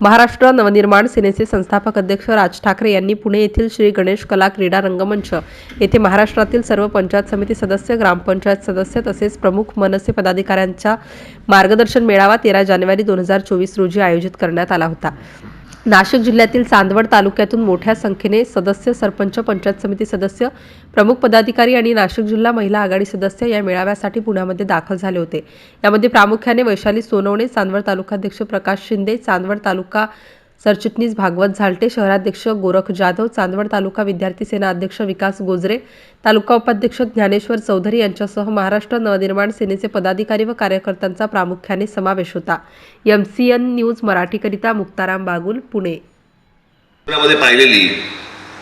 महाराष्ट्र नवनिर्माण सेनेचे संस्थापक अध्यक्ष राज ठाकरे यांनी पुणे येथील श्री गणेश कला क्रीडा रंगमंच येथे महाराष्ट्रातील सर्व पंचायत समिती सदस्य ग्रामपंचायत सदस्य तसेच प्रमुख मनसे पदाधिकाऱ्यांच्या मार्गदर्शन मेळावा तेरा जानेवारी दोन हजार चोवीस रोजी आयोजित करण्यात आला होता. नाशिक जिल्ह्यातील चांदवड तालुक्यातून मोठ्या संख्येने सदस्य सरपंच पंचायत समिती सदस्य प्रमुख पदाधिकारी आणि नाशिक जिल्हा महिला आघाडी सदस्य या मेळाव्यासाठी पुण्यामध्ये दाखल झाले होते. यामध्ये प्रामुख्याने वैशाली सोनवणे चांदवड तालुकाध्यक्ष प्रकाश शिंदे चांदवड तालुका सरचिटणीस भागवत झालटे शहराध्यक्ष गोरख जाधव चांदवड तालुका विद्यार्थी सेना अध्यक्ष विकास गोजरे तालुका उपाध्यक्ष ज्ञानेश्वर चौधरी यांच्यासह महाराष्ट्र नवनिर्माण सेनेचे पदाधिकारी व कार्यकर्त्यांचा प्रामुख्याने समावेश होता. एम सी एन न्यूज मराठीकरिता मुक्ताराम बागुल पुणे. पाहिलेली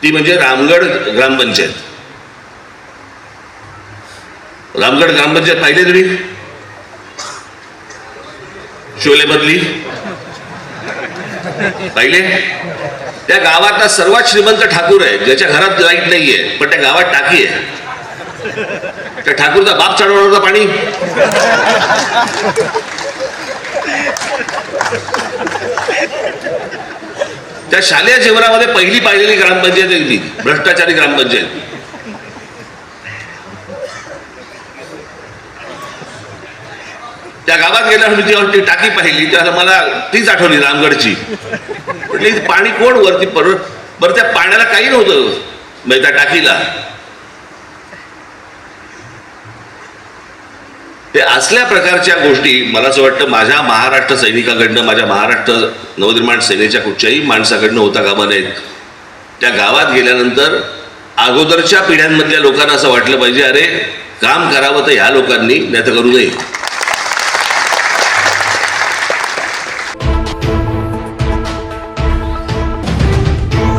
ती म्हणजे रामगड ग्रामपंचायत. रामगड ग्रामपंचायत पाहिले तुम्ही शोलेमधली पहिले? त्या गावातला सर्वात श्रीमंत ठाकूर आहे. ज्याच्या घरात लाइट नाहीये पण त्या गावात टाकी आहे. त्या ठाकूरचा बाप चढवणार होता पाणी. त्या शालेय जीवनामध्ये पहिली पाहिलेली ग्रामपंचायत आहे ती. भ्रष्टाचारी ग्रामपंचायत. त्या गावात गेल्यावर मी जेव्हा ती टाकी पाहिली तेव्हा मला तीच आठवली रामगडची. म्हटली पाणी कोण वरती पर बरं त्या पाण्याला काही नव्हतं म्हणजे त्या टाकीला. ते असल्या प्रकारच्या गोष्टी मला असं वाटतं माझ्या महाराष्ट्र सैनिकाकडनं माझ्या महाराष्ट्र नवनिर्माण सेनेच्या कुठच्याही माणसाकडनं होता कामा नयेत त्या गावात गेल्यानंतर अगोदरच्या पिढ्यांमधल्या लोकांना असं वाटलं पाहिजे अरे काम करावं तर ह्या लोकांनी नाही तर करू नये.